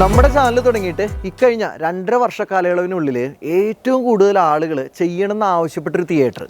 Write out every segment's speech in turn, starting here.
നമ്മുടെ ചാനൽ തുടങ്ങിയിട്ട് ഇക്കഴിഞ്ഞ രണ്ടര വർഷ കാലയളവിനുള്ളിൽ ഏറ്റവും കൂടുതൽ ആളുകൾ ചെയ്യണമെന്ന് ആവശ്യപ്പെട്ടൊരു തിയേറ്റർ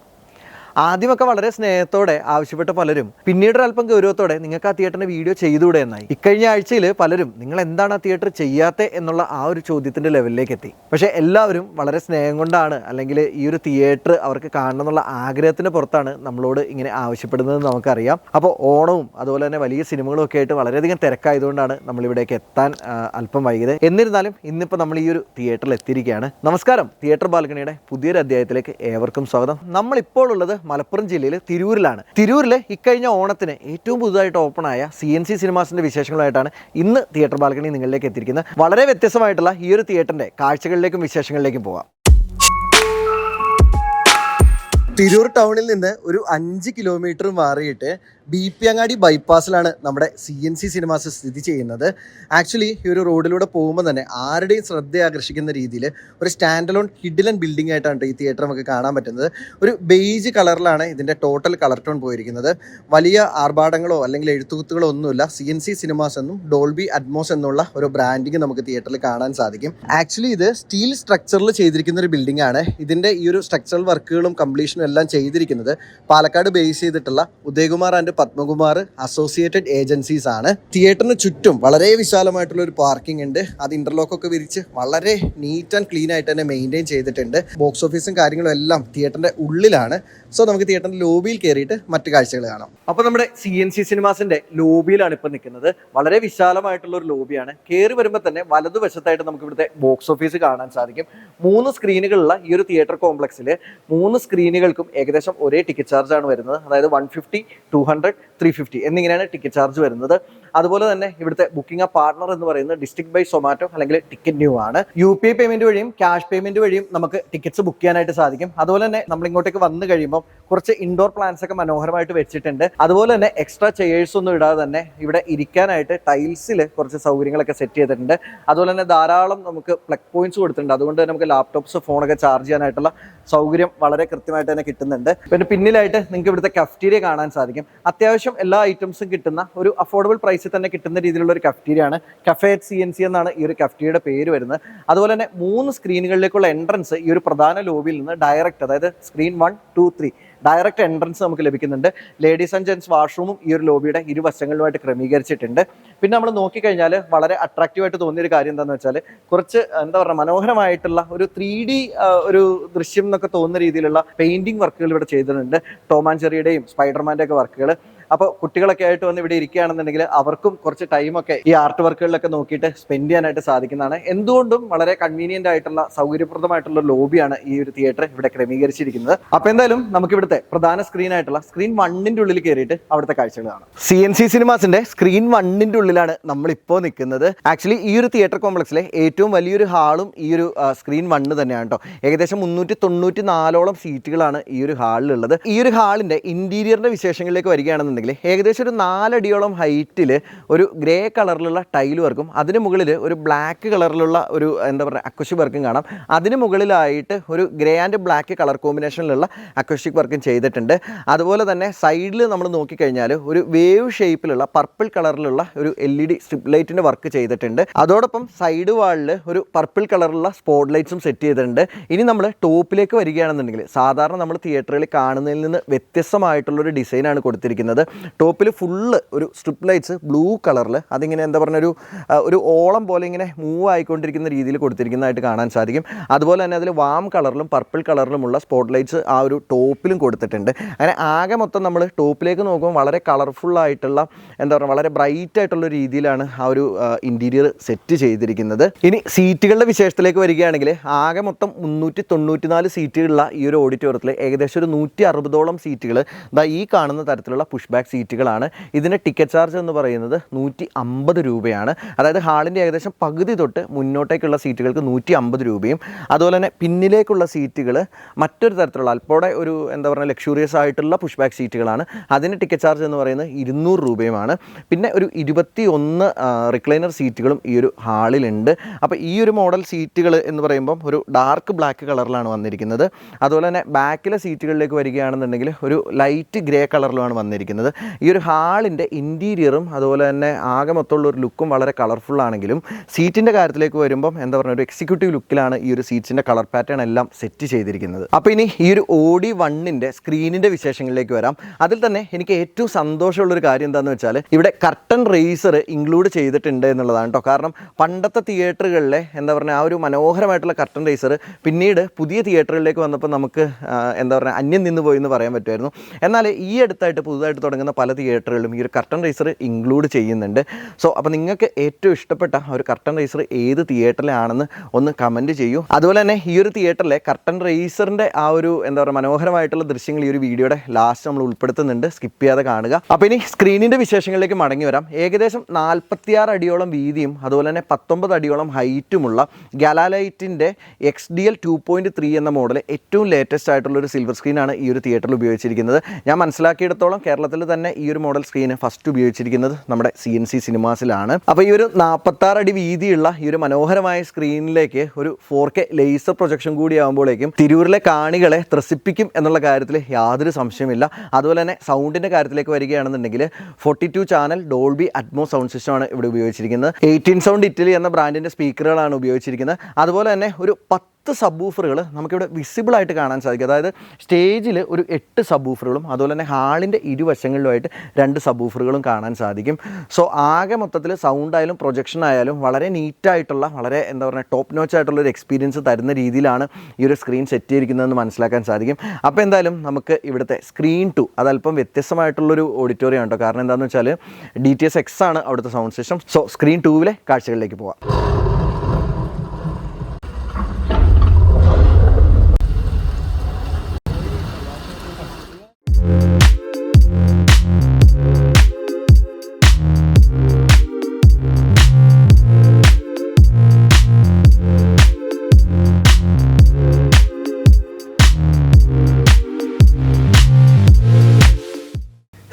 ആദ്യമൊക്കെ വളരെ സ്നേഹത്തോടെ ആവശ്യപ്പെട്ട പലരും പിന്നീട് ഒരല്പം ഗൗരവത്തോടെ നിങ്ങൾക്ക് ആ തിയേറ്ററിന് വീഡിയോ ചെയ്തുകൂടെ എന്നായി. ഇക്കഴിഞ്ഞ ആഴ്ചയിൽ പലരും നിങ്ങൾ എന്താണ് ആ തിയേറ്റർ ചെയ്യാത്ത എന്നുള്ള ആ ഒരു ചോദ്യത്തിന്റെ ലെവലിലേക്ക് എത്തി. പക്ഷേ എല്ലാവരും വളരെ സ്നേഹം കൊണ്ടാണ് അല്ലെങ്കിൽ ഈ ഒരു തിയേറ്റർ അവർക്ക് കാണണം എന്നുള്ള ആഗ്രഹത്തിന് പുറത്താണ് നമ്മളോട് ഇങ്ങനെ ആവശ്യപ്പെടുന്നത് നമുക്കറിയാം. അപ്പോൾ ഓണവും അതുപോലെ തന്നെ വലിയ സിനിമകളും ഒക്കെ ആയിട്ട് വളരെയധികം തിരക്കായതുകൊണ്ടാണ് നമ്മളിവിടേക്ക് എത്താൻ അല്പം വൈകിയത്. എന്നിരുന്നാലും ഇന്നിപ്പോൾ നമ്മൾ ഈ ഒരു തിയേറ്ററിൽ എത്തിയിരിക്കുകയാണ്. നമസ്കാരം തിയേറ്റർ ബാൽക്കണിയുടെ പുതിയൊരു അധ്യായത്തിലേക്ക് ഏവർക്കും സ്വാഗതം. നമ്മളിപ്പോൾ ഉള്ളത് മലപ്പുറം ജില്ലയിൽ തിരൂരിലാണ്. തിരൂരിൽ ഇക്കഴിഞ്ഞ ഓണത്തിന് ഏറ്റവും പുതുതായിട്ട് ഓപ്പണായ സി എൻ സി സിനിമാസിന്റെ വിശേഷങ്ങളായിട്ടാണ് ഇന്ന് തിയേറ്റർ ബാൽക്കണി നിങ്ങളിലേക്ക് എത്തിയിരിക്കുന്നത്. വളരെ വ്യത്യസ്തമായിട്ടുള്ള ഈ ഒരു തിയേറ്ററിന്റെ കാഴ്ചകളിലേക്കും വിശേഷങ്ങളിലേക്കും പോകാം തിരൂർ ടൗണിൽ നിന്ന് ഒരു അഞ്ച് കിലോമീറ്റർ മാറിയിട്ട് ബി പി അങ്ങാടി ബൈപ്പാസിലാണ് നമ്മുടെ സി എൻ സി സിനിമാസ് സ്ഥിതി ചെയ്യുന്നത്. ആക്ച്വലി ഈ ഒരു റോഡിലൂടെ പോകുമ്പോൾ തന്നെ ആരുടെയും ശ്രദ്ധ ആകർഷിക്കുന്ന രീതിയിൽ ഒരു സ്റ്റാൻഡ് അലോൺ ഹിഡിലൻ ബിൽഡിംഗ് ആയിട്ടാണ് ഈ തിയേറ്റർ നമുക്ക് കാണാൻ പറ്റുന്നത്. ഒരു ബെയ്ജ് കളറിലാണ് ഇതിന്റെ ടോട്ടൽ കളർ ടോൺ പോയിരിക്കുന്നത്. വലിയ ആർഭാടങ്ങളോ അല്ലെങ്കിൽ എഴുത്തുകുത്തുകളോ ഒന്നുമില്ല. സി എൻ സി സിനിമാസ് എന്നും ഡോൾബി അറ്റ്മോസ് എന്നുള്ള ഒരു ബ്രാൻഡിങ് നമുക്ക് തിയേറ്ററിൽ കാണാൻ സാധിക്കും. ആക്ച്വലി ഇത് സ്റ്റീൽ സ്ട്രക്ചറിൽ ചെയ്തിരിക്കുന്ന ഒരു ബിൽഡിംഗ് ആണ്. ഇതിന്റെ ഈ ഒരു സ്ട്രക്ചറൽ വർക്കുകളും കംപ്ലീഷനും എല്ലാം ചെയ്തിരിക്കുന്നത് പാലക്കാട് ബേസ് ചെയ്തിട്ടുള്ള Udayakumar and Padmakumar associated agencies ആണ്. തിയേറ്ററിന് ചുറ്റും വളരെ വിശാലമായിട്ടുള്ള ഒരു പാർക്കിംഗ് ഉണ്ട്. അത് ഇന്റർലോക്ക് ഒക്കെ വിരിച്ച് വളരെ നീറ്റ് ആൻഡ് ക്ലീൻ ആയിട്ട് തന്നെ മെയിന്റെയിൻ ചെയ്തിട്ടുണ്ട്. ബോക്സ് ഓഫീസും കാര്യങ്ങളും എല്ലാം തിയേറ്ററിന്റെ ഉള്ളിലാണ്. സോ നമുക്ക് തിയേറ്ററിന്റെ ലോബിയിൽ കയറിയിട്ട് മറ്റു കാഴ്ചകൾ കാണാം. അപ്പൊ നമ്മുടെ സി എൻ സി സിനിമാസിന്റെ ലോബിയിലാണ് ഇപ്പൊ നിൽക്കുന്നത്. വളരെ വിശാലമായിട്ടുള്ള ഒരു ലോബിയാണ് കയറി വരുമ്പോൾ തന്നെ വലതുവശത്തായിട്ട് നമുക്ക് ഇവിടുത്തെ ബോക്സ് ഓഫീസ് കാണാൻ സാധിക്കും. മൂന്ന് സ്ക്രീനുകളുള്ള ഈ ഒരു തിയേറ്റർ കോംപ്ലക്സിൽ മൂന്ന് സ്ക്രീനുകൾക്കും ഏകദേശം ഒരേ ടിക്കറ്റ് ചാർജ് ആണ് വരുന്നത്. അതായത് one fifty two hundred three fifty എന്നിങ്ങനെയാണ് ടിക്കറ്റ് ചാർജ് വരുന്നത്. അതുപോലെ തന്നെ ഇവിടുത്തെ ബുക്കിംഗ് പാർട്ണർ എന്ന് പറയുന്നത് ഡിസ്ട്രിക്ട് ബൈ സൊമാറ്റോ അല്ലെങ്കിൽ ടിക്കറ്റ് ന്യൂ ആണ്. യു പി ഐ പേയ്മെന്റ് വഴിയും ക്യാഷ് പേയ്മെന്റ് വഴിയും നമുക്ക് ടിക്കറ്റ്സ് ബുക്ക് ചെയ്യാനായിട്ട് സാധിക്കും. അതുപോലെ തന്നെ നമ്മൾ ഇങ്ങോട്ടേക്ക് വന്നു കഴിയുമ്പോൾ കുറച്ച് ഇൻഡോർ പ്ലാന്റ്സ് ഒക്കെ മനോഹരമായിട്ട് വെച്ചിട്ടുണ്ട്. അതുപോലെ തന്നെ എക്സ്ട്രാ ചെയേഴ്സ് ഒന്നും ഇടാതെ തന്നെ ഇവിടെ ഇരിക്കാനായിട്ട് ടൈൽസിൽ കുറച്ച് സൗകര്യങ്ങളൊക്കെ സെറ്റ് ചെയ്തിട്ടുണ്ട്. അതുപോലെ തന്നെ ധാരാളം നമുക്ക് പ്ലഗ് പോയിന്റ്സ് കൊടുത്തിട്ടുണ്ട്. അതുകൊണ്ട് തന്നെ നമുക്ക് ലാപ്ടോപ്സ് ഫോണൊക്കെ ചാർജ് ചെയ്യാനായിട്ടുള്ള സൗകര്യം വളരെ കൃത്യമായിട്ട് തന്നെ കിട്ടുന്നുണ്ട്. പിന്നെ പിന്നിലായിട്ട് നിങ്ങൾക്ക് ഇവിടുത്തെ കഫ്റ്റീരിയ കാണാൻ സാധിക്കും. അത്യാവശ്യം എല്ലാ ഐറ്റംസും കിട്ടുന്ന ഒരു അഫോർഡബിൾ പ്രൈസിൽ തന്നെ കിട്ടുന്ന രീതിയിലുള്ള ഒരു കഫ്റ്റീരിയ ആണ്. കഫേ സി എൻ സി എന്നാണ് ഈ ഒരു കഫ്റ്റീരിയുടെ പേര് വരുന്നത്. അതുപോലെ തന്നെ മൂന്ന് സ്ക്രീനുകളിലേക്കുള്ള എൻട്രൻസ് ഈ ഒരു പ്രധാന ലോബിയിൽ നിന്ന് ഡയറക്റ്റ് അതായത് screen one two three direct entrance നമുക്ക് ലഭിക്കുന്നുണ്ട്. ലേഡീസ് ആൻഡ് ജെൻസ് വാഷ്റൂമും ഈ ഒരു ലോബിയുടെ ഇരുവശങ്ങളിലുമായിട്ട് ക്രമീകരിച്ചിട്ടുണ്ട്. പിന്നെ നമ്മൾ നോക്കിക്കഴിഞ്ഞാൽ വളരെ അട്രാക്റ്റീവായിട്ട് തോന്നിയ ഒരു കാര്യം എന്താണെന്ന് വെച്ചാൽ കുറച്ച് എന്താ പറയുക മനോഹരമായിട്ടുള്ള ഒരു ത്രീ ഡി ഒരു ദൃശ്യം എന്നൊക്കെ തോന്നുന്ന രീതിയിലുള്ള പെയിന്റിംഗ് വർക്കുകൾ ഇവിടെ ചെയ്തിട്ടുണ്ട്. ടോമാൻ ചെറിയുടെയും ജെറിയുടെയും സ്പൈഡർമാന്റെ ഒക്കെ വർക്കുകൾ അപ്പോൾ കുട്ടികളൊക്കെ ആയിട്ട് വന്ന് ഇവിടെ ഇരിക്കുകയാണെന്നുണ്ടെങ്കിൽ അവർക്കും കുറച്ച് ടൈമൊക്കെ ഈ ആർട്ട് വർക്കുകളിലൊക്കെ നോക്കിയിട്ട് സ്പെൻഡ് ചെയ്യാനായിട്ട് സാധിക്കുന്നതാണ്. എന്തുകൊണ്ടും വളരെ കൺവീനിയന്റ് ആയിട്ടുള്ള സൗകര്യപ്രദമായിട്ടുള്ള ലോബിയാണ് ഈ ഒരു തിയേറ്റർ ഇവിടെ ക്രമീകരിച്ചിരിക്കുന്നത്. അപ്പോൾ എന്തായാലും നമുക്ക് ഇവിടുത്തെ പ്രധാന സ്ക്രീൻ ആയിട്ടുള്ള സ്ക്രീൻ വണ്ണിന്റെ ഉള്ളിൽ കയറിയിട്ട് അവിടുത്തെ കാഴ്ചകൾ കാണാം. സി എൻ സി സിനിമാസിന്റെ സ്ക്രീൻ വണ്ണിന്റെ ഉള്ളിലാണ് നമ്മൾ ഇപ്പോൾ നിൽക്കുന്നത്. ആക്ച്വലി ഈ ഒരു തിയേറ്റർ കോംപ്ലക്സിലെ ഏറ്റവും വലിയൊരു ഹാളും ഈ ഒരു സ്ക്രീൻ വണ്ണ് തന്നെയാണ് കേട്ടോ ഏകദേശം മുന്നൂറ്റി തൊണ്ണൂറ്റി നാലോളം സീറ്റുകളാണ് ഈ ഒരു ഹാളിലുള്ളത് ഈ ഒരു ഹാളിന്റെ ഇന്റീരിയറിന്റെ വിശേഷങ്ങളിലേക്ക് വരികയാണെന്നുണ്ടെങ്കിൽ ഏകദേശം ഒരു നാലടിയോളം ഹൈറ്റിൽ ഒരു ഗ്രേ കളറിലുള്ള ടൈൽ വർക്കും അതിന് മുകളിൽ ഒരു ബ്ലാക്ക് കളറിലുള്ള ഒരു എന്താ പറയുക അക്വഷി വർക്കും കാണാം. അതിന് മുകളിലായിട്ട് ഒരു ഗ്രേ ആൻഡ് ബ്ലാക്ക് കളർ കോമ്പിനേഷനിലുള്ള അക്വസ്റ്റിക് വർക്കും ചെയ്തിട്ടുണ്ട്. അതുപോലെ തന്നെ സൈഡിൽ നമ്മൾ നോക്കിക്കഴിഞ്ഞാൽ ഒരു വേവ് ഷേപ്പിലുള്ള പർപ്പിൾ കളറിലുള്ള ഒരു എൽ ഇ ഡി സ്ട്രിപ്പ് ലൈറ്റിന്റെ വർക്ക് ചെയ്തിട്ടുണ്ട്. അതോടൊപ്പം സൈഡ് വാളിൽ ഒരു പർപ്പിൾ കളറിലുള്ള സ്പോട്ട് ലൈറ്റ്സും സെറ്റ് ചെയ്തിട്ടുണ്ട്. ഇനി നമ്മൾ ടോപ്പിലേക്ക് വരികയാണെന്നുണ്ടെങ്കിൽ സാധാരണ നമ്മൾ തിയേറ്ററിൽ കാണുന്നതിൽ നിന്ന് വ്യത്യസ്തമായിട്ടുള്ളൊരു ഡിസൈനാണ് കൊടുത്തിരിക്കുന്നത്. ടോപ്പിൽ ഫുള്ള് ഒരു സ്ട്രിപ്പ് ലൈറ്റ്സ് ബ്ലൂ കളറിൽ അതിങ്ങനെ എന്താ പറഞ്ഞ ഒരു ഒരു ഓളം പോലെ ഇങ്ങനെ മൂവ് ആയിക്കൊണ്ടിരിക്കുന്ന രീതിയിൽ കൊടുത്തിരിക്കുന്നതായിട്ട് കാണാൻ സാധിക്കും. അതുപോലെ തന്നെ അതിൽ വാം കളറിലും പർപ്പിൾ കളറിലുമുള്ള സ്പോട്ട് ലൈറ്റ്സ് ആ ഒരു ടോപ്പിലും കൊടുത്തിട്ടുണ്ട്. അങ്ങനെ ആകെ മൊത്തം നമ്മൾ ടോപ്പിലേക്ക് നോക്കുമ്പോൾ വളരെ കളർഫുള്ളായിട്ടുള്ള എന്താ പറയുക വളരെ ബ്രൈറ്റ് ആയിട്ടുള്ള രീതിയിലാണ് ആ ഒരു ഇന്റീരിയർ സെറ്റ് ചെയ്തിരിക്കുന്നത്. ഇനി സീറ്റുകളുടെ വിശേഷത്തിലേക്ക് വരികയാണെങ്കിൽ ആകെ മൊത്തം മുന്നൂറ്റി തൊണ്ണൂറ്റി നാല് സീറ്റുകളുള്ള ഈ ഒരു ഓഡിറ്റോറിയത്തിൽ ഏകദേശം ഒരു നൂറ്റി അറുപതോളം സീറ്റുകൾ ഈ കാണുന്ന തരത്തിലുള്ള പുഷ് ബാക്ക് സീറ്റുകളാണ് ഇതിന്റെ ടിക്കറ്റ് ചാർജ് എന്ന് പറയുന്നത് നൂറ്റി അമ്പത് രൂപയാണ്. അതായത് ഹാളിന്റെ ഏകദേശം പകുതി തൊട്ട് മുന്നോട്ടേക്കുള്ള സീറ്റുകൾക്ക് നൂറ്റി അമ്പത് രൂപയും അതുപോലെ തന്നെ പിന്നിലേക്കുള്ള സീറ്റുകൾ മറ്റൊരു തരത്തിലുള്ള അല്പോടെ ഒരു എന്താ പറയുക ലക്ഷൂറിയസ് ആയിട്ടുള്ള പുഷ് ബാക്ക് സീറ്റുകളാണ് അതിന് ടിക്കറ്റ് ചാർജ് എന്ന് പറയുന്നത് ഇരുന്നൂറ് രൂപയുമാണ്. പിന്നെ ഒരു ഇരുപത്തി ഒന്ന് റിക്ലൈനർ സീറ്റുകളും ഈ ഒരു ഹാളിലുണ്ട്. അപ്പോൾ ഈ ഒരു മോഡൽ സീറ്റുകൾ എന്ന് പറയുമ്പം ഒരു ഡാർക്ക് ബ്ലാക്ക് കളറിലാണ് വന്നിരിക്കുന്നത്. അതുപോലെ തന്നെ ബാക്കിലെ സീറ്റുകളിലേക്ക് വരികയാണെന്നുണ്ടെങ്കിൽ ഒരു ലൈറ്റ് ഗ്രേ കളറിലാണ് വന്നിരിക്കുന്നത്. ഈ ഒരു ഹാളിന്റെ ഇന്റീരിയറും അതുപോലെ തന്നെ ആകെ മൊത്തമുള്ള ഒരു ലുക്കും വളരെ കളർഫുൾ ആണെങ്കിലും സീറ്റിന്റെ കാര്യത്തിലേക്ക് വരുമ്പം എന്താ പറയുക ഒരു എക്സിക്യൂട്ടീവ് ലുക്കിലാണ് ഈ ഒരു സീറ്റ്സിന്റെ കളർ പാറ്റേൺ എല്ലാം സെറ്റ് ചെയ്തിരിക്കുന്നത്. അപ്പോൾ ഇനി ഈ ഒരു ഓഡി വണ്ണിന്റെ സ്ക്രീനിന്റെ വിശേഷങ്ങളിലേക്ക് വരാം. അതിൽ തന്നെ എനിക്ക് ഏറ്റവും സന്തോഷമുള്ളൊരു കാര്യം എന്താണെന്ന് വെച്ചാൽ ഇവിടെ കർട്ടൺ റേസർ ഇൻക്ലൂഡ് ചെയ്തിട്ടുണ്ട് എന്നുള്ളതാണ് കേട്ടോ. കാരണം പണ്ടത്തെ തിയേറ്ററുകളിലെ എന്താ പറയുക ആ ഒരു മനോഹരമായിട്ടുള്ള കർട്ടൺ റേസർ പിന്നീട് പുതിയ തിയേറ്ററുകളിലേക്ക് വന്നപ്പോൾ നമുക്ക് എന്താ പറയുക അന്യം നിന്ന് പോയി എന്ന് പറയാൻ പറ്റുമായിരുന്നു. എന്നാൽ ഈ അടുത്തായിട്ട് പുതുതായിട്ട് തുടങ്ങുന്ന പല തിയേറ്ററുകളിലും ഈ ഒരു കർട്ടൻ റൈസർ ഇൻക്ലൂഡ് ചെയ്യുന്നുണ്ട്. സോ അപ്പോൾ നിങ്ങൾക്ക് ഏറ്റവും ഇഷ്ടപ്പെട്ട ഒരു കർട്ടൻ റൈസർ ഏത് തിയേറ്ററിലാണെന്ന് ഒന്ന് കമന്റ് ചെയ്യൂ. അതുപോലെ തന്നെ ഈ ഒരു തിയേറ്ററിലെ കർട്ടൻ റൈസറിന്റെ ആ ഒരു എന്താ പറയുക മനോഹരമായിട്ടുള്ള ദൃശ്യങ്ങൾ ഈ ഒരു വീഡിയോയുടെ ലാസ്റ്റ് നമ്മൾ ഉൾപ്പെടുത്തുന്നുണ്ട്. സ്കിപ്പ് ചെയ്യാതെ കാണുക. അപ്പോൾ ഇനി സ്ക്രീനിന്റെ വിശേഷങ്ങളിലേക്ക് മടങ്ങി വരാം. ഏകദേശം നാൽപ്പത്തിയാറ് അടിയോളം വീതിയും അതുപോലെ തന്നെ പത്തൊമ്പത് അടിയോളം ഹൈറ്റുമുള്ള ഗലാലൈറ്റിന്റെ X D L two point three എന്ന മോഡൽ ഏറ്റവും ലേറ്റസ്റ്റ് ആയിട്ടുള്ള ഒരു സിൽവർ സ്ക്രീനാണ് ഈ ഒരു തിയേറ്ററിൽ ഉപയോഗിച്ചിരിക്കുന്നത്. ഞാൻ മനസ്സിലാക്കിയിടത്തോളം കേരളത്തിൽ തന്നെ ഈ ഒരു മോഡൽ സ്ക്രീൻ ഫസ്റ്റ് ഉപയോഗിച്ചിരിക്കുന്നത് നമ്മുടെ സി എൻ സി സിനിമാസിലാണ് അപ്പോൾ ഈ ഒരു നാൽപ്പത്താറ് അടി വീതിയുള്ള ഈ ഒരു മനോഹരമായ സ്ക്രീനിലേക്ക് ഒരു ഫോർ കെ ലേസർ പ്രൊജക്ഷൻ കൂടി ആകുമ്പോഴേക്കും തിരൂരിലെ കാണികളെ ത്രസിപ്പിക്കും എന്നുള്ള കാര്യത്തിൽ യാതൊരു സംശയമില്ല അതുപോലെ തന്നെ സൗണ്ടിന്റെ കാര്യത്തിലേക്ക് വരികയാണെന്നുണ്ടെങ്കിൽ forty two channel Dolby Atmos sound സിസ്റ്റമാണ് ഇവിടെ ഉപയോഗിച്ചിരിക്കുന്നത്. എയ്റ്റീൻ സൗണ്ട് ഇറ്റലി എന്ന ബ്രാൻഡിന്റെ സ്പീക്കറുകളാണ് ഉപയോഗിച്ചിരിക്കുന്നത്. അതുപോലെ തന്നെ ഒരു പത്ത് സബ് സബ്ബൂഫറുകൾ നമുക്കിവിടെ വിസിബിൾ ആയിട്ട് കാണാൻ സാധിക്കും. അതായത് സ്റ്റേജിൽ ഒരു എട്ട് സബ്ബൂഫറുകളും അതുപോലെ തന്നെ ഹാളിന്റെ ഇരുവശങ്ങളിലുമായിട്ട് രണ്ട് സബ്ബൂഫറുകളും കാണാൻ സാധിക്കും. സോ ആകെ മൊത്തത്തിൽ സൗണ്ട് ആയാലും പ്രൊജക്ഷൻ ആയാലും വളരെ നീറ്റായിട്ടുള്ള വളരെ എന്താ പറയുക ടോപ്പ് നോച്ച് ആയിട്ടുള്ള ഒരു എക്സ്പീരിയൻസ് തരുന്ന രീതിയിലാണ് ഈ ഒരു സ്ക്രീൻ സെറ്റ് ചെയ്തിരിക്കുന്നതെന്ന് മനസ്സിലാക്കാൻ സാധിക്കും. അപ്പോൾ എന്തായാലും നമുക്ക് ഇവിടുത്തെ സ്ക്രീൻ ടു അതല്പം വ്യത്യസ്തമായിട്ടുള്ളൊരു ഓഡിറ്റോറിയം കേട്ടോ കാരണം എന്താണെന്ന് വെച്ചാൽ ഡി ടി എസ് എക്സ് ആണ് അവിടുത്തെ സൗണ്ട് സിസ്റ്റം സോ സ്ക്രീൻ ടൂവിലെ കാഴ്ചകളിലേക്ക് പോവാം. Thank you.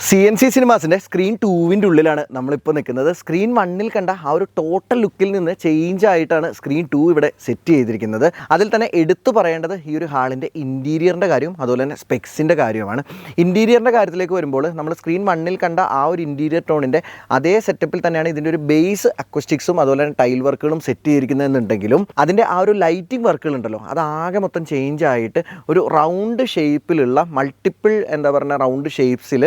C N C സിനിമാസിന്റെ screen ടൂവിന്റെ ഉള്ളിലാണ് നമ്മളിപ്പോൾ നിൽക്കുന്നത്. സ്ക്രീൻ വണ്ണിൽ കണ്ട ആ ഒരു ടോട്ടൽ ലുക്കിൽ നിന്ന് ചേഞ്ച് ആയിട്ടാണ് സ്ക്രീൻ ടു ഇവിടെ സെറ്റ് ചെയ്തിരിക്കുന്നത്. അതിൽ തന്നെ എടുത്തു പറയേണ്ടത് ഈ ഒരു ഹാളിന്റെ ഇന്റീരിയറിന്റെ കാര്യവും അതുപോലെ തന്നെ സ്പെക്സിന്റെ കാര്യവുമാണ്. ഇന്റീരിയറിന്റെ കാര്യത്തിലേക്ക് വരുമ്പോൾ നമ്മൾ സ്ക്രീൻ വണ്ണിൽ കണ്ട ആ ഒരു ഇന്റീരിയർ ടോണിന്റെ അതേ സെറ്റപ്പിൽ തന്നെയാണ് ഇതിന്റെ ഒരു ബേസ് അക്വസ്റ്റിക്സും അതുപോലെ തന്നെ ടൈൽ വർക്കുകളും സെറ്റ് ചെയ്തിരിക്കുന്നതെന്നുണ്ടെങ്കിലും അതിന്റെ ആ ഒരു ലൈറ്റിംഗ് വർക്കുകൾ ഉണ്ടല്ലോ അത് ആകെ മൊത്തം ചേഞ്ച് ആയിട്ട് ഒരു റൗണ്ട് ഷേപ്പിലുള്ള മൾട്ടിപ്പിൾ എന്താ പറയുക റൗണ്ട് ഷേപ്സിൽ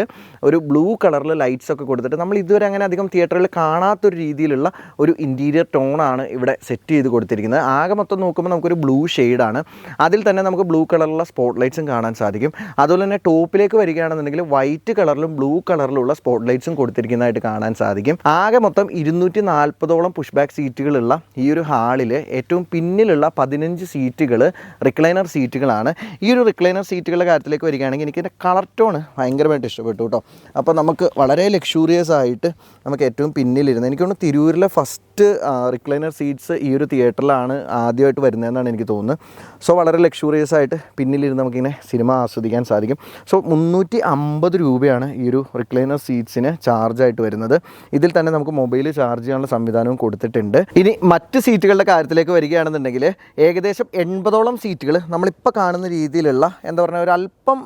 ഒരു ബ്ലൂ കളറിൽ ലൈറ്റ്സ് ഒക്കെ കൊടുത്തിട്ട് നമ്മൾ ഇതുവരെ അങ്ങനെ അധികം തിയേറ്ററിൽ കാണാത്തൊരു രീതിയിലുള്ള ഒരു ഇന്റീരിയർ ടോണാണ് ഇവിടെ സെറ്റ് ചെയ്ത് കൊടുത്തിരിക്കുന്നത്. ആകെ മൊത്തം നോക്കുമ്പോൾ നമുക്കൊരു ബ്ലൂ ഷെയ്ഡാണ് അതിൽ തന്നെ നമുക്ക് ബ്ലൂ കളറിലുള്ള സ്പോട്ട് ലൈറ്റ്സും കാണാൻ സാധിക്കും. അതുപോലെ തന്നെ ടോപ്പിലേക്ക് വരികയാണെന്നുണ്ടെങ്കിൽ വൈറ്റ് കളറിലും ബ്ലൂ കളറിലുള്ള സ്പോട്ട് ലൈറ്റ്സും കൊടുത്തിരിക്കുന്നതായിട്ട് കാണാൻ സാധിക്കും. ആകെ മൊത്തം ഇരുന്നൂറ്റി നാൽപ്പതോളം പുഷ് ബാക്ക് സീറ്റുകളുള്ള ഈ ഒരു ഹാളിൽ ഏറ്റവും പിന്നിലുള്ള പതിനഞ്ച് സീറ്റുകൾ റിക്ലൈനർ സീറ്റുകളാണ് ഈ ഒരു റിക്ലൈനർ സീറ്റുകളുടെ കാര്യത്തിലേക്ക് വരികയാണെങ്കിൽ എനിക്ക് എന്റെ കളർ ടോൺ ഭയങ്കരമായിട്ട് ഇഷ്ടപ്പെട്ടു കേട്ടോ. അപ്പോൾ നമുക്ക് വളരെ ലക്ഷൂറിയസ് ആയിട്ട് നമുക്ക് ഏറ്റവും പിന്നിലിരുന്ന് എനിക്ക് തോന്നുന്നു തിരൂരിലെ ഫസ്റ്റ് റിക്ലൈനർ സീറ്റ്സ് ഈ ഒരു തിയേറ്ററിലാണ് ആദ്യമായിട്ട് വരുന്നതെന്നാണ് എനിക്ക് തോന്നുന്നത്. സോ വളരെ ലക്ഷൂറിയസ് ആയിട്ട് പിന്നിലിരുന്ന് നമുക്കിങ്ങനെ സിനിമ ആസ്വദിക്കാൻ സാധിക്കും. സോ മുന്നൂറ്റി അമ്പത് രൂപയാണ് ഈ ഒരു റിക്ലൈനർ സീറ്റ്സിന് ചാർജായിട്ട് വരുന്നത്. ഇതിൽ തന്നെ നമുക്ക് മൊബൈൽ ചാർജ് ചെയ്യാനുള്ള സംവിധാനവും കൊടുത്തിട്ടുണ്ട്. ഇനി മറ്റ് സീറ്റുകളുടെ കാര്യത്തിലേക്ക് വരികയാണെന്നുണ്ടെങ്കിൽ ഏകദേശം എൺപതോളം സീറ്റുകൾ നമ്മളിപ്പോൾ കാണുന്ന രീതിയിലുള്ള എന്താ പറയുക ഒരു അല്പം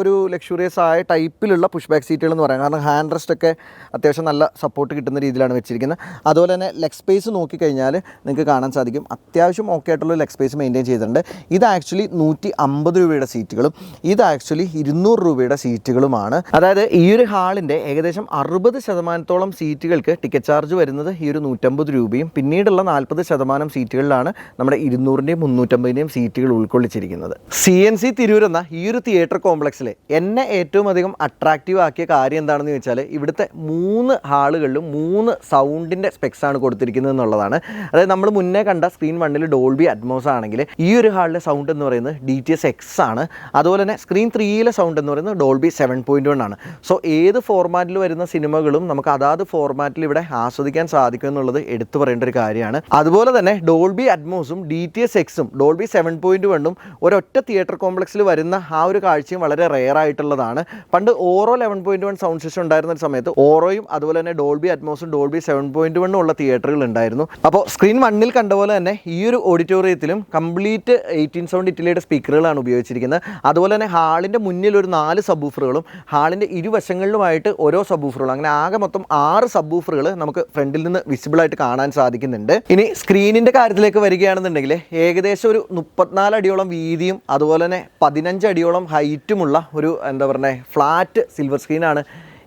ഒരു ലക്ഷൂറിയസ് ആയ ടൈപ്പിലുള്ള പുഷ് ബാക്ക് സീറ്റുകൾ എന്ന് പറയാം. കാരണം ഹാൻഡ് റെസ്റ്റ് ഒക്കെ അത്യാവശ്യം നല്ല സപ്പോർട്ട് കിട്ടുന്ന രീതിയിലാണ് വെച്ചിരിക്കുന്നത്. അതുപോലെ തന്നെ ലെഗ് സ്പേസ് നോക്കിക്കഴിഞ്ഞാൽ നിങ്ങൾക്ക് കാണാൻ സാധിക്കും. അത്യാവശ്യം ഓക്കെ ആയിട്ടുള്ള ലെഗ് സ്പേസ് മെയിന്റെയിൻ ചെയ്തിട്ടുണ്ട്. ഇത് ആക്ച്വലി നൂറ്റി അമ്പത് രൂപയുടെ സീറ്റുകളും ഇത് ആക്ച്വലി ഇരുന്നൂറ് രൂപയുടെ സീറ്റുകളുമാണ് അതായത് ഈ ഒരു ഹാളിന്റെ ഏകദേശം അറുപത് ശതമാനത്തോളം സീറ്റുകൾക്ക് ടിക്കറ്റ് ചാർജ് വരുന്നത് ഈ ഒരു നൂറ്റമ്പത് രൂപയും പിന്നീടുള്ള നാൽപ്പത് ശതമാനം സീറ്റുകളിലാണ് നമ്മുടെ ഇരുന്നൂറിന്റെയും മുന്നൂറ്റമ്പതിന്റെയും സീറ്റുകൾ ഉൾക്കൊള്ളിച്ചിരിക്കുന്നത്. സി എൻ സി തിരൂർ എന്ന ഈ ഒരു തിയേറ്റർ കോംപ്ലക്സിൽ എന്നെ ഏറ്റവും അധികം അട്രാക്റ്റീവ് ആക്കിയ കാര്യം എന്താണെന്ന് ചോദിച്ചാൽ ഇവിടുത്തെ മൂന്ന് ഹാളുകളിലും മൂന്ന് സൗണ്ടിന്റെ സ്പെക്സ് ആണ് കൊടുത്തിരിക്കുന്നത് എന്നുള്ളതാണ്. അതായത് നമ്മൾ മുന്നേ കണ്ട സ്ക്രീൻ വണ്ണിൽ ഡോൾബി അറ്റ്മോസ് ആണെങ്കിൽ ഈ ഒരു ഹാളിലെ സൗണ്ട് എന്ന് പറയുന്നത് ഡി ടി എസ് എക്സ് ആണ്. അതുപോലെ തന്നെ സ്ക്രീൻ ത്രീയിലെ സൗണ്ട് എന്ന് പറയുന്നത് ഡോൾബി സെവൻ പോയിന്റ് വൺ ആണ്. സോ ഏത് ഫോർമാറ്റിൽ വരുന്ന സിനിമകളും നമുക്ക് അതാത് ഫോർമാറ്റിൽ ഇവിടെ ആസ്വദിക്കാൻ സാധിക്കും എന്നുള്ളത് എടുത്തു പറയേണ്ട ഒരു കാര്യമാണ്. അതുപോലെ തന്നെ ഡോൾബി അറ്റ്മോസും ഡി ടി എസ് എക്സും ഡോൾബി സെവൻ പോയിന്റ് വണ്ണും ഒരൊറ്റ തിയേറ്റർ കോംപ്ലക്സിൽ വരുന്ന ആ ഒരു കാഴ്ചയും വളരെ റെയർ ആയിട്ടുള്ളതാണ്. പണ്ട് Auro eleven point point one sound system ഉണ്ടായിരുന്ന ഒരു സമയത്ത് ഓറോയും അതുപോലെ തന്നെ ഡോൾബി അറ്റ്മോസും ഡോൾബി സെവൻ പോയിന്റ് വണ്ണും ഉള്ള തിയേറ്ററുകൾ ഉണ്ടായിരുന്നു. അപ്പോൾ സ്ക്രീൻ വണ്ണിൽ കണ്ട പോലെ തന്നെ ഈ ഒരു ഓഡിറ്റോറിയത്തിലും കംപ്ലീറ്റ് എയ്റ്റീൻ സൗണ്ട് ഇറ്റലിയുടെ സ്പീക്കറുകളാണ് ഉപയോഗിച്ചിരിക്കുന്നത്. അതുപോലെ തന്നെ ഹാളിന്റെ മുന്നിൽ ഒരു നാല് സബ്ബൂഫറുകളും ഹാളിന്റെ ഇരുവശങ്ങളിലുമായിട്ട് ഓരോ സബ്ബൂഫറുകളും അങ്ങനെ ആകെ മൊത്തം ആറ് സബ്ബൂഫറുകൾ നമുക്ക് ഫ്രണ്ടിൽ നിന്ന് വിസിബിൾ ആയിട്ട് കാണാൻ സാധിക്കുന്നുണ്ട്. ഇനി സ്ക്രീനിന്റെ കാര്യത്തിലേക്ക് വരികയാണെന്നുണ്ടെങ്കിൽ ഏകദേശം ഒരു മുപ്പത്തിനാല് അടിയോളം വീതിയും അതുപോലെ തന്നെ പതിനഞ്ച് അടിയോളം ഹൈറ്റുമുള്ള ഒരു എന്താ പറയുക ഫ്ലാറ്റ് സിൽവർ സ്ക്രീനാണ് ആണ്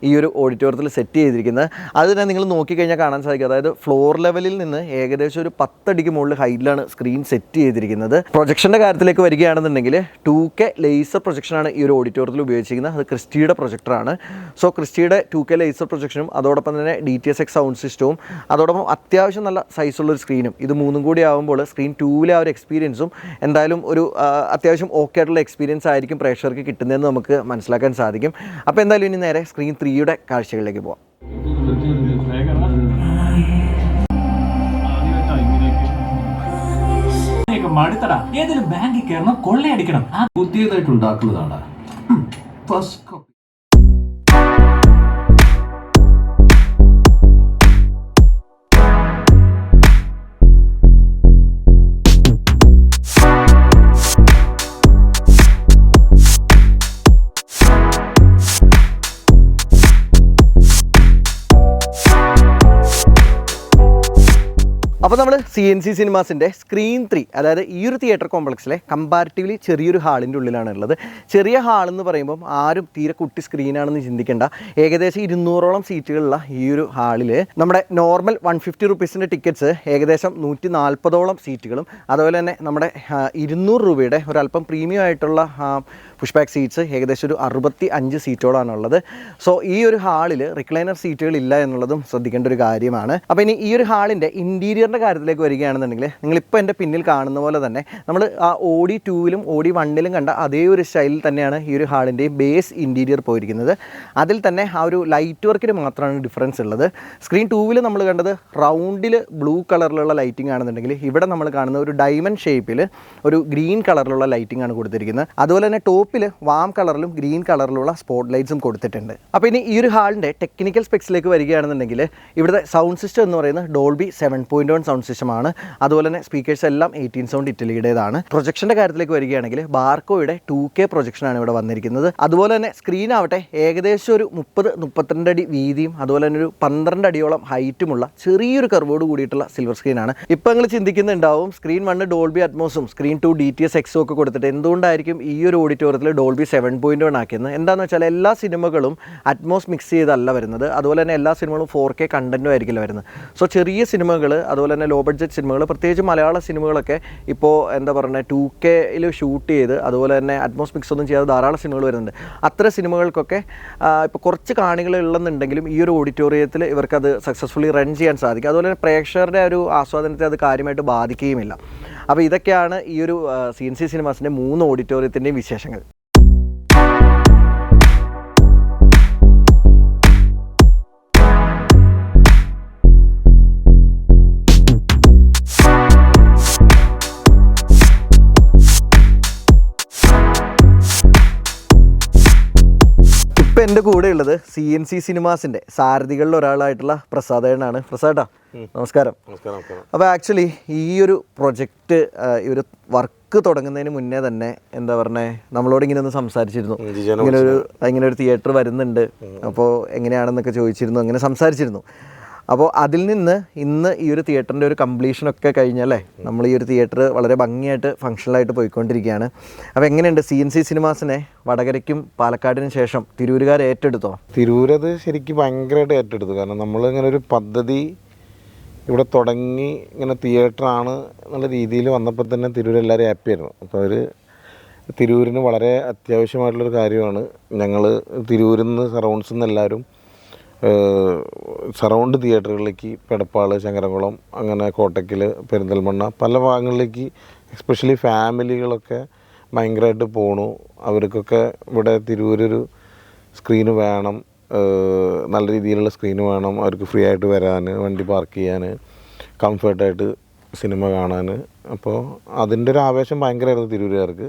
ഈ ഒരു ഓഡിറ്റോറിയത്തിൽ സെറ്റ് ചെയ്തിരിക്കുന്നത്. അത് തന്നെ നിങ്ങൾ നോക്കിക്കഴിഞ്ഞാൽ കാണാൻ സാധിക്കും. അതായത് ഫ്ലോർ ലെവലിൽ നിന്ന് ഏകദേശം ഒരു പത്തടിക്ക് മുകളിൽ ഹൈറ്റിലാണ് സ്ക്രീൻ സെറ്റ് ചെയ്തിരിക്കുന്നത്. പ്രൊജക്ഷന്റെ കാര്യത്തിലേക്ക് വരികയാണെന്നുണ്ടെങ്കിൽ ടു കെ ലേസർ പ്രൊജക്ഷനാണ് ഈ ഒരു ഓഡിറ്റോറിയത്തിൽ ഉപയോഗിച്ചിരിക്കുന്നത്. അത് ക്രിസ്റ്റിയുടെ പ്രൊജക്ടറാണ് സോ ക്രിസ്റ്റിയുടെ ടു കെ ലേസർ പ്രൊജക്ഷനും അതോടൊപ്പം തന്നെ D T S X sound സിസ്റ്റവും അതോടൊപ്പം അത്യാവശ്യം നല്ല സൈസുള്ള ഒരു സ്ക്രീനും ഇത് മൂന്നും കൂടി ആകുമ്പോൾ സ്ക്രീൻ ടൂവിലെ ആ ഒരു എക്സ്പീരിയൻസും എന്തായാലും ഒരു അത്യാവശ്യം ഓക്കെ ആയിട്ടുള്ള എക്സ്പീരിയൻസ് ആയിരിക്കും പ്രേക്ഷകർക്ക് കിട്ടുന്നതെന്ന് നമുക്ക് മനസ്സിലാക്കാൻ സാധിക്കും. അപ്പോൾ എന്തായാലും ഇനി നേരെ സ്ക്രീൻ ത്രീയുടെ കാഴ്ചകളിലേക്ക് പോവാം. മടുത്തടാ. ഏതെങ്കിലും ബാങ്കിൽ കയറണം കൊള്ളയടിക്കണം. ആ പുതിയതായിട്ട് ഉണ്ടാക്കുന്നതാണ് ഫസ്റ്റ് അപ്പോൾ നമ്മൾ സി എൻ സി സിനിമാസിന്റെ സ്ക്രീൻ ത്രീ അതായത് ഈ ഒരു തിയേറ്റർ കോംപ്ലക്സിലെ കമ്പാരിറ്റീവ്ലി ചെറിയൊരു ഹാളിന്റെ ഉള്ളിലാണ് ഉള്ളത് ചെറിയ ഹാളെന്ന് പറയുമ്പം ആരും തീരെ കുട്ടി സ്ക്രീനാണെന്ന് ചിന്തിക്കേണ്ട. ഏകദേശം ഇരുന്നൂറോളം സീറ്റുകളുള്ള ഈ ഒരു ഹാളിൽ നമ്മുടെ നോർമൽ വൺ ഫിഫ്റ്റി റുപ്പീസിന്റെ ടിക്കറ്റ്സ് ഏകദേശം നൂറ്റി നാൽപ്പതോളം സീറ്റുകളും അതുപോലെ തന്നെ നമ്മുടെ ഇരുന്നൂറ് രൂപയുടെ ഒരല്പം പ്രീമിയം ആയിട്ടുള്ള പുഷ് ബാക്ക് സീറ്റ്സ് ഏകദേശം ഒരു അറുപത്തി അഞ്ച് സീറ്റോളാണ് ഉള്ളത് സോ ഈ ഒരു ഹാളിൽ റിക്ലൈനർ സീറ്റുകൾ ഇല്ല എന്നുള്ളതും ശ്രദ്ധിക്കേണ്ട ഒരു കാര്യമാണ്. അപ്പോൾ ഇനി ഈ ഒരു ഹാളിന്റെ ഇന്റീരിയറിന്റെ കാര്യത്തിലേക്ക് വരികയാണെന്നുണ്ടെങ്കിൽ നിങ്ങളിപ്പോൾ എന്റെ പിന്നിൽ കാണുന്ന പോലെ തന്നെ നമ്മൾ ആ ഓഡി ടൂവിലും ഓഡി വണ്ണിലും കണ്ട അതേ ഒരു സ്റ്റൈലിൽ തന്നെയാണ് ഈ ഒരു ഹാളിന്റെയും ബേസ് ഇന്റീരിയർ പോയിരിക്കുന്നത്. അതിൽ തന്നെ ആ ഒരു ലൈറ്റ് വർക്കിന് മാത്രമാണ് ഡിഫറൻസ് ഉള്ളത്. സ്ക്രീൻ ടൂവിൽ നമ്മൾ കണ്ടത് റൗണ്ടിൽ ബ്ലൂ കളറിലുള്ള ലൈറ്റിംഗ് ആണെന്നുണ്ടെങ്കിൽ ഇവിടെ നമ്മൾ കാണുന്ന ഒരു ഡയമണ്ട് ഷേപ്പിൽ ഒരു ഗ്രീൻ കളറിലുള്ള ലൈറ്റിംഗ് ആണ് കൊടുത്തിരിക്കുന്നത്. അതുപോലെ തന്നെ ടോപ്പിൽ വാം കളറിലും ഗ്രീൻ കളറിലുള്ള സ്പോട്ട് ലൈറ്റ്സും കൊടുത്തിട്ടുണ്ട്. അപ്പോൾ ഇനി ഈ ഒരു ഹാളിന്റെ ടെക്നിക്കൽ സ്പെക്സിലേക്ക് വരികയാണെന്നുണ്ടെങ്കിൽ ഇവിടുത്തെ സൗണ്ട് സിസ്റ്റം എന്ന് പറയുന്നത് Dolby seven point one sound സിസ്റ്റമാണ് അതുപോലെ തന്നെ സ്പീക്കേഴ്സ് എല്ലാം എയ്റ്റീൻ സൗണ്ട് ഇറ്റലിയുടേതാണ് പ്രൊജക്ഷന്റെ കാര്യത്തിലേക്ക് വരികയാണെങ്കിൽ ബാർക്കോയുടെ ടു കെ പ്രൊജക്ഷനാണ് ഇവിടെ വന്നിരിക്കുന്നത്. അതുപോലെ തന്നെ സ്ക്രീൻ ആവട്ടെ ഏകദേശം ഒരു മുപ്പത് മുപ്പത്തിരണ്ട് അടി വീതിയും അതുപോലെ തന്നെ ഒരു പന്ത്രണ്ട് അടിയോളം ഹൈറ്റുമുള്ള ചെറിയൊരു കർവോട് കൂടിയിട്ടുള്ള സിൽവർ സ്ക്രീനാണ് ഇപ്പം നിങ്ങൾ ചിന്തിക്കുന്നുണ്ടാവും screen one Dolby അറ്റ്മോസും screen two D T S എക്സും ഒക്കെ കൊടുത്തിട്ട് എന്തുകൊണ്ടായിരിക്കും ഈ ഒരു ഓഡിറ്റോറിയത്തിൽ ഡോൾബി സെവൻ പോയിന്റ് വൺ ആക്കിയത് എന്താണെന്ന് വെച്ചാൽ എല്ലാ സിനിമകളും അറ്റ്മോസ് മിക്സ് ചെയ്തല്ല വരുന്നത്. അതുപോലെ തന്നെ എല്ലാ സിനിമകളും ഫോർ കെ കണ്ടന്റും ആയിരിക്കില്ല വരുന്നത്. സോ ചെറിയ സിനിമകൾ അതുപോലെ തന്നെ ലോ ബഡ്ജറ്റ് സിനിമകൾ പ്രത്യേകിച്ച് മലയാള സിനിമകളൊക്കെ ഇപ്പോൾ എന്താ പറയുക ടു കെയിൽ ഷൂട്ട് ചെയ്ത് അതുപോലെ തന്നെ അറ്റ്മോസ് മിക്സ് ഒന്നും ചെയ്യാതെ ധാരാളം സിനിമകൾ വരുന്നുണ്ട്. അത്ര സിനിമകൾക്കൊക്കെ ഇപ്പോൾ കുറച്ച് കാണികൾ ഉള്ളെന്നുണ്ടെങ്കിലും ഈ ഒരു ഓഡിറ്റോറിയത്തിൽ ഇവർക്കത് സക്സസ്ഫുള്ളി റൺ ചെയ്യാൻ സാധിക്കും. അതുപോലെ തന്നെ പ്രേക്ഷകരുടെ ഒരു ആസ്വാദനത്തെ അത് കാര്യമായിട്ട് ബാധിക്കുകയുമില്ല. അപ്പോൾ ഇതൊക്കെയാണ് ഈ ഒരു സി എൻ സി സിനിമാസിന്റെ മൂന്ന് ഓഡിറ്റോറിയത്തിന്റെയും വിശേഷങ്ങൾ. എന്റെ കൂടെ ഉള്ളത് സി എൻ സി സിനിമാസിന്റെ സാരഥികളിൽ ഒരാളായിട്ടുള്ള പ്രസാദേണാണ് പ്രസാദേട്ടാ നമസ്കാരം. അപ്പോൾ ആക്ച്വലി ഈ ഒരു പ്രൊജക്റ്റ് ഈ ഒരു വർക്ക് തുടങ്ങുന്നതിന് മുന്നേ തന്നെ എന്താ പറഞ്ഞേ നമ്മളോട് ഇങ്ങനെ ഒന്ന് സംസാരിച്ചിരുന്നു. ഇങ്ങനെ ഒരു ഇങ്ങനെ ഒരു തിയേറ്റർ വരുന്നുണ്ട്. അപ്പോൾ എങ്ങനെയാണെന്നൊക്കെ ചോദിച്ചിരുന്നു അങ്ങനെ സംസാരിച്ചിരുന്നു. അപ്പോൾ അതിൽ നിന്ന് ഇന്ന് ഈ ഒരു തിയേറ്ററിന്റെ ഒരു കംപ്ലീഷനൊക്കെ കഴിഞ്ഞല്ലേ? നമ്മൾ ഈ ഒരു തിയേറ്റർ വളരെ ഭംഗിയായിട്ട് ഫങ്ഷണലായിട്ട് പോയിക്കൊണ്ടിരിക്കുകയാണ്. അപ്പോൾ എങ്ങനെയുണ്ട് സി എൻ സി സിനിമാസിനെ? വടകരയ്ക്കും പാലക്കാടിനും ശേഷം തിരൂരുകാർ ഏറ്റെടുത്തോ? തിരൂരത് ശരിക്കും ഭയങ്കരമായിട്ട് ഏറ്റെടുത്തു. കാരണം നമ്മൾ ഇങ്ങനെ ഒരു പദ്ധതി ഇവിടെ തുടങ്ങി ഇങ്ങനെ തിയേറ്ററാണ് എന്നുള്ള രീതിയിൽ വന്നപ്പോൾ തന്നെ തിരൂർ എല്ലാവരും ഹാപ്പി ആയിരുന്നു. അപ്പോൾ അവർ തിരൂരിന് വളരെ അത്യാവശ്യമായിട്ടുള്ളൊരു കാര്യമാണ് ഞങ്ങൾ തിരൂരിൽ നിന്ന് സറൗണ്ട്സിൽ നിന്ന് എല്ലാവരും സറൗണ്ട് തിയേറ്ററുകളിലേക്ക് പെടപ്പാൾ ശങ്കരംകുളം അങ്ങനെ കോട്ടയ്ക്കൽ പെരിന്തൽമണ്ണ പല ഭാഗങ്ങളിലേക്ക് എസ്പെഷ്യലി ഫാമിലികളൊക്കെ ഭയങ്കരമായിട്ട് പോണു. അവർക്കൊക്കെ ഇവിടെ തിരൂരൊരു സ്ക്രീന് വേണം. നല്ല രീതിയിലുള്ള സ്ക്രീന് വേണം. അവർക്ക് ഫ്രീ ആയിട്ട് വരാൻ വണ്ടി പാർക്ക് ചെയ്യാൻ കംഫർട്ടായിട്ട് സിനിമ കാണാൻ അപ്പോൾ അതിന്റെ ഒരു ആവേശം ഭയങ്കരമായിരുന്നു തിരൂരുകാർക്ക്.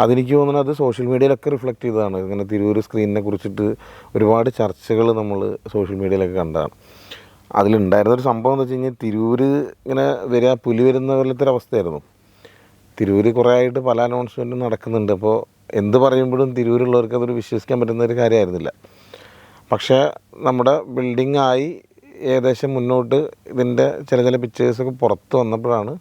അതെനിക്ക് തോന്നുന്നത് അത് സോഷ്യൽ മീഡിയയിലൊക്കെ റിഫ്ലക്ട് ചെയ്തതാണ്. ഇങ്ങനെ തിരൂർ സ്ക്രീനിനെ കുറിച്ചിട്ട് ഒരുപാട് ചർച്ചകൾ നമ്മൾ സോഷ്യൽ മീഡിയയിലൊക്കെ കണ്ടതാണ്. അതിലുണ്ടായിരുന്നൊരു സംഭവം എന്ന് വെച്ച് കഴിഞ്ഞാൽ തിരൂർ ഇങ്ങനെ വരിക പുലി വരുന്ന പോലത്തെ ഒരു അവസ്ഥയായിരുന്നു. തിരൂർ കുറേ ആയിട്ട് പല അനൗൺസ്മെന്റും നടക്കുന്നുണ്ട്. അപ്പോൾ എന്ത് പറയുമ്പോഴും തിരൂരുള്ളവർക്ക് അതൊരു വിശ്വസിക്കാൻ പറ്റുന്ന ഒരു കാര്യമായിരുന്നില്ല. പക്ഷേ നമ്മുടെ ബിൽഡിംഗ് ആയി ഏകദേശം മുന്നോട്ട് ഇതിന്റെ ചില ചില പിക്ചേഴ്സൊക്കെ പുറത്ത് വന്നപ്പോഴാണ്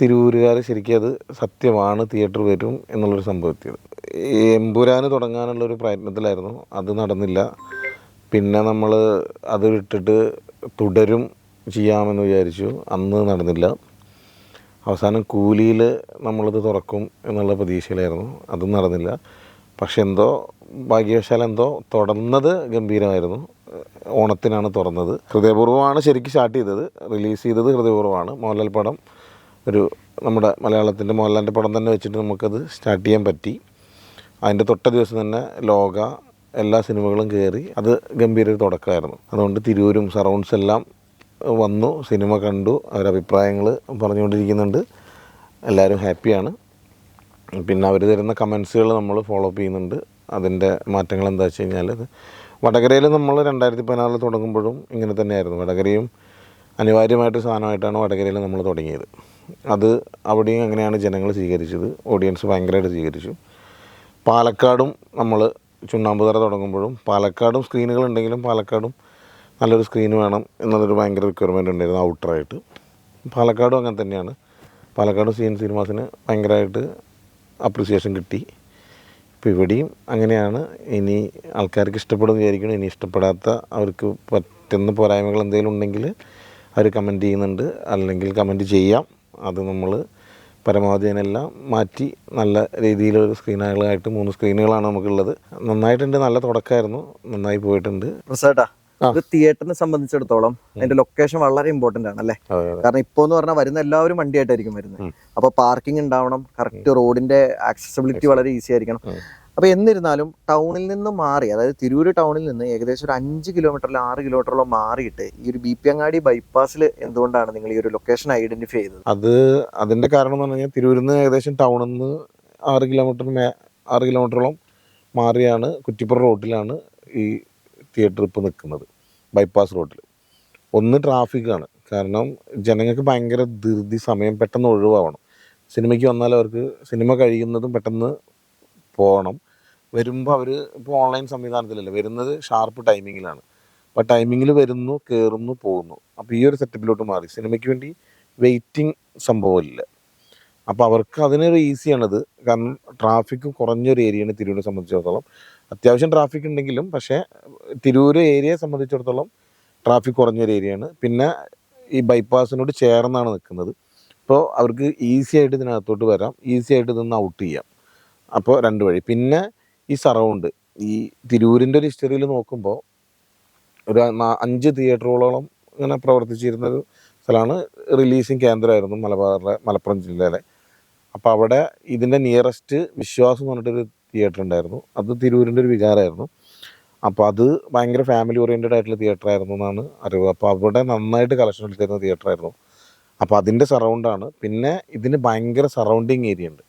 തിരൂരുകാർ ശരിക്കും അത് സത്യമാണ് തിയേറ്റർ വരും എന്നുള്ളൊരു സംഭവം എത്തിയത് എമ്പുരാന് തുടങ്ങാനുള്ളൊരു പ്രയത്നത്തിലായിരുന്നു. അത് നടന്നില്ല. പിന്നെ നമ്മൾ അത് വിട്ടിട്ട് തുടരും ചെയ്യാമെന്ന് വിചാരിച്ചു. അന്ന് നടന്നില്ല. അവസാനം കൂലിയിൽ നമ്മളത് തുറക്കും എന്നുള്ള പ്രതീക്ഷയിലായിരുന്നു. അതും നടന്നില്ല. പക്ഷെ എന്തോ ഭാഗ്യവശാൽ എന്തോ തുടർന്നത് ഗംഭീരമായിരുന്നു. ഓണത്തിനാണ് തുറന്നത്. ഹൃദയപൂർവമാണ് ശരിക്കും സ്റ്റാർട്ട് ചെയ്തത്. റിലീസ് ചെയ്തത് ഹൃദയപൂർവമാണ്. മോഹൻലാൽ പടം ഒരു നമ്മുടെ മലയാളത്തിന്റെ മോഹൻലാലിന്റെ പടം തന്നെ വെച്ചിട്ട് നമുക്കത് സ്റ്റാർട്ട് ചെയ്യാൻ പറ്റി. അതിന്റെ തൊട്ട ദിവസം തന്നെ ലോക എല്ലാ സിനിമകളും കയറി അത് ഗംഭീര തുടക്കമായിരുന്നു. അതുകൊണ്ട് തിരൂരും സറൗണ്ട്സ് എല്ലാം വന്നു സിനിമ കണ്ടു അവരഭിപ്രായങ്ങൾ പറഞ്ഞുകൊണ്ടിരിക്കുന്നുണ്ട്. എല്ലാവരും ഹാപ്പിയാണ്. പിന്നെ അവർ തരുന്ന കമൻസുകൾ നമ്മൾ ഫോളോ അപ്പ് ചെയ്യുന്നുണ്ട്. അതിന്റെ മാറ്റങ്ങൾ എന്താ വെച്ച് കഴിഞ്ഞാൽ വടകരയിൽ നമ്മൾ രണ്ടായിരത്തി പതിനാറിൽ തുടങ്ങുമ്പോഴും ഇങ്ങനെ തന്നെയായിരുന്നു. വടകരയും അനിവാര്യമായിട്ട് സാധനമായിട്ടാണ് വടകരയിൽ നമ്മൾ തുടങ്ങിയത്. അത് അവിടെയും അങ്ങനെയാണ് ജനങ്ങൾ സ്വീകരിച്ചത്. ഓഡിയൻസ് ഭയങ്കരമായിട്ട് സ്വീകരിച്ചു. പാലക്കാടും നമ്മൾ ചുണ്ണാമ്പുതറ തുടങ്ങുമ്പോഴും പാലക്കാടും സ്ക്രീനുകൾ ഉണ്ടെങ്കിലും പാലക്കാടും നല്ലൊരു സ്ക്രീൻ വേണം എന്നതൊരു ഭയങ്കര റിക്വയർമെന്റ് ഉണ്ടായിരുന്നു ഔട്ടറായിട്ട് പാലക്കാടും അങ്ങനെ തന്നെയാണ്. പാലക്കാട് സീൻ സിനിമാസിന് ഭയങ്കരമായിട്ട് അപ്രിസിയേഷൻ കിട്ടി. ഇപ്പോൾ ഇവിടെയും അങ്ങനെയാണ്. ഇനി ആൾക്കാർക്ക് ഇഷ്ടപ്പെടും വിചാരിക്കണം ഇനി ഇഷ്ടപ്പെടാത്ത അവർക്ക് പറ്റുന്ന പോരായ്മകൾ എന്തെങ്കിലും ഉണ്ടെങ്കിൽ അവർ കമന്റ് ചെയ്യുന്നുണ്ട്. അല്ലെങ്കിൽ കമന്റ് ചെയ്യാം. അത് നമ്മൾ പരമാവധി അതിനെല്ലാം മാറ്റി നല്ല രീതിയിലൊരു സ്ക്രീനുകളായിട്ട് മൂന്ന് സ്ക്രീനുകളാണ് നമുക്കുള്ളത്. നന്നായിട്ടുണ്ട് നല്ല തുടക്കമായിരുന്നു. നന്നായി പോയിട്ടുണ്ട്. പ്രസാട്ടാ ഇത് തിയേറ്ററിനെ സംബന്ധിച്ചിടത്തോളം അതിന്റെ ലൊക്കേഷൻ വളരെ ഇമ്പോർട്ടന്റ് ആണ് അല്ലേ? കാരണം ഇപ്പോ എന്ന് പറഞ്ഞാൽ വരുന്ന എല്ലാവരും വണ്ടിയായിട്ടായിരിക്കും വരുന്നത്. അപ്പൊ പാർക്കിംഗ് ഉണ്ടാവണം കറക്റ്റ് റോഡിന്റെ ആക്സസിബിലിറ്റി വളരെ ഈസി ആയിരിക്കണം. ഉം. അപ്പൊ എന്നിരുന്നാലും ടൗണിൽ നിന്ന് മാറി അതായത് തിരൂര് ടൗണിൽ നിന്ന് ഏകദേശം ഒരു അഞ്ച് കിലോമീറ്ററിൽ ആറ് കിലോമീറ്ററോളം മാറിയിട്ട് ഈ ഒരു ബി പി അങ്ങാടി ബൈപ്പാസിൽ എന്തുകൊണ്ടാണ് നിങ്ങൾ ഈ ഒരു ലൊക്കേഷൻ ഐഡന്റിഫൈ ചെയ്തത്? അത് അതിന്റെ കാരണം എന്ന് പറഞ്ഞാൽ തിരൂരിൽ നിന്ന് ഏകദേശം ടൗണിൽ നിന്ന് ആറ് കിലോമീറ്റർ ആറ് കിലോമീറ്ററോളം മാറിയാണ് കുറ്റിപ്പുറ റോഡിലാണ് ഈ തിയേറ്റർ ഇപ്പോൾ നിൽക്കുന്നത് ബൈപ്പാസ് റോഡിൽ ഒന്ന് ട്രാഫിക്കാണ് കാരണം ജനങ്ങൾക്ക് ഭയങ്കര ധൃതി സമയം പെട്ടെന്ന് ഒഴിവാവണം. സിനിമയ്ക്ക് വന്നാൽ അവർക്ക് സിനിമ കഴിയുന്നതും പെട്ടെന്ന് പോകണം. വരുമ്പോൾ അവർ ഇപ്പോൾ ഓൺലൈൻ സംവിധാനത്തിലല്ല വരുന്നത് ഷാർപ്പ് ടൈമിങ്ങിലാണ് അപ്പോൾ ടൈമിങ്ങിൽ വരുന്നു കയറുന്നു പോകുന്നു. അപ്പോൾ ഈ ഒരു സെറ്റപ്പിലോട്ട് മാറി. സിനിമയ്ക്ക് വേണ്ടി വെയിറ്റിംഗ് സംഭവമില്ല. അപ്പോൾ അവർക്ക് അതിനൊരു ഈസിയാണത് കാരണം ട്രാഫിക്ക് കുറഞ്ഞൊരു ഏരിയയാണ് തിരൂരിനെ സംബന്ധിച്ചിടത്തോളം. അത്യാവശ്യം ട്രാഫിക് ഉണ്ടെങ്കിലും പക്ഷേ തിരൂർ ഏരിയയെ സംബന്ധിച്ചിടത്തോളം ട്രാഫിക് കുറഞ്ഞൊരു ഏരിയയാണ് പിന്നെ ഈ ബൈപ്പാസിനോട് ചേർന്നാണ് നിൽക്കുന്നത്. അപ്പോൾ അവർക്ക് ഈസി ആയിട്ട് ഇതിനകത്തോട്ട് വരാം. ഈസി ആയിട്ട് ഇതൊന്ന് ഔട്ട് ചെയ്യാം. അപ്പോൾ രണ്ട് വഴി. പിന്നെ ഈ സറൗണ്ട് ഈ തിരൂരിന്റെ ഒരു ഹിസ്റ്ററിയിൽ നോക്കുമ്പോൾ ഒരു അഞ്ച് തിയേറ്ററുകളോളം ഇങ്ങനെ പ്രവർത്തിച്ചിരുന്ന ഒരു സ്ഥലമാണ് റിലീസിങ് കേന്ദ്രമായിരുന്നു മലബാറിലെ മലപ്പുറം ജില്ലയിലെ. അപ്പോൾ അവിടെ ഇതിന്റെ നിയറസ്റ്റ് വിശ്വാസം എന്ന് പറഞ്ഞിട്ടൊരു തിയേറ്റർ ഉണ്ടായിരുന്നു. അത് തിരൂരിന്റെ ഒരു വികാരമായിരുന്നു. അപ്പോൾ അത് ഭയങ്കര ഫാമിലി ഓറിയന്റഡ് ആയിട്ടുള്ള തിയേറ്റർ ആയിരുന്നു എന്നാണ് അറിവ്. അപ്പോൾ അവിടെ നന്നായിട്ട് കളക്ഷൻ എടുത്തിരുന്ന തിയേറ്റർ ആയിരുന്നു. അപ്പോൾ അതിന്റെ സറൗണ്ടാണ് പിന്നെ ഇതിന് ഭയങ്കര സറൗണ്ടിങ് ഏരിയ ഉണ്ട്.